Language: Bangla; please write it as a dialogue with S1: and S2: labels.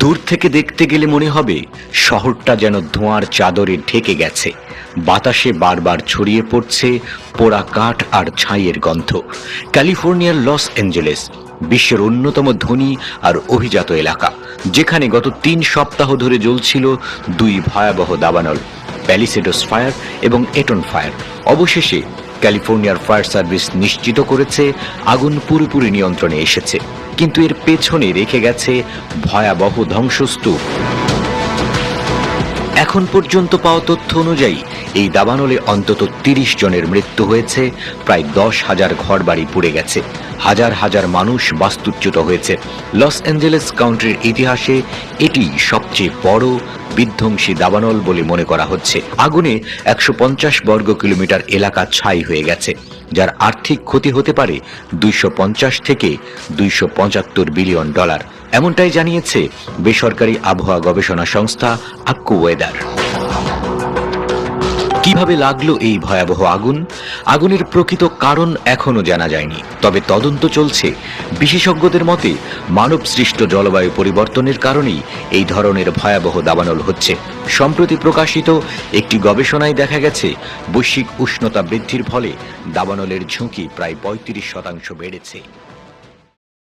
S1: দূর থেকে দেখতে গেলে মনে হবে শহরটা যেন ধোঁয়ার চাদরে ঢেকে গেছে। বাতাসে বারবার ছড়িয়ে পড়ছে পোড়া কাঠ আর ছাইয়ের গন্ধ। ক্যালিফোর্নিয়ার লস অ্যাঞ্জেলেস, বিশ্বের অন্যতম ধনী আর অভিজাত এলাকা, যেখানে গত তিন সপ্তাহ ধরে জ্বলছিল দুই ভয়াবহ দাবানল, প্যালিসেডোস ফায়ার এবং এটন ফায়ার। অবশেষে ক্যালিফোর্নিয়ার ফায়ার সার্ভিস নিশ্চিত করেছে, আগুন পুরোপুরি নিয়ন্ত্রণে এসেছে। কিন্তু এর পেছনে রেখে গেছে ভয়াবহ ধ্বংসস্তূপ। এখন পর্যন্ত পাওয়া তথ্য অনুযায়ী, এই দাবানলে অন্তত তিরিশ জনের মৃত্যু হয়েছে, প্রায় দশ হাজার ঘরবাড়ি পুড়ে গেছে। হাজার হাজার মানুষ বাস্তুচ্যুত হয়েছে। লস অ্যাঞ্জেলেস কাউন্টির ইতিহাসে এটি সবচেয়ে বড় বিধ্বংসী দাবানল বলে মনে করা হচ্ছে। আগুনে একশো পঞ্চাশ বর্গ কিলোমিটার এলাকা ছাই হয়ে গেছে, যার আর্থিক ক্ষতি হতে পারে দুইশো পঞ্চাশ থেকে দুইশো পঁচাত্তর বিলিয়ন ডলার। এমনটাই জানিয়েছে বেসরকারি আবহাওয়া গবেষণা সংস্থা আক্কু ওয়েদার কীভাবে লাগল এই ভয়াবহ আগুন? আগুনের প্রকৃত কারণ এখনও জানা যায়নি। তবে তদন্ত চলছে। বিশেষজ্ঞদের মতে মানব সৃষ্ট জলবায়ু পরিবর্তনের কারণেই এই ধরনের ভয়াবহ দাবানল হচ্ছে। সম্প্রতি প্রকাশিত একটি গবেষণায় দেখা গেছে, বৈশ্বিক উষ্ণতা বৃদ্ধির ফলে দাবানলের ঝুঁকি প্রায় পঁয়ত্রিশ শতাংশ বেড়েছে।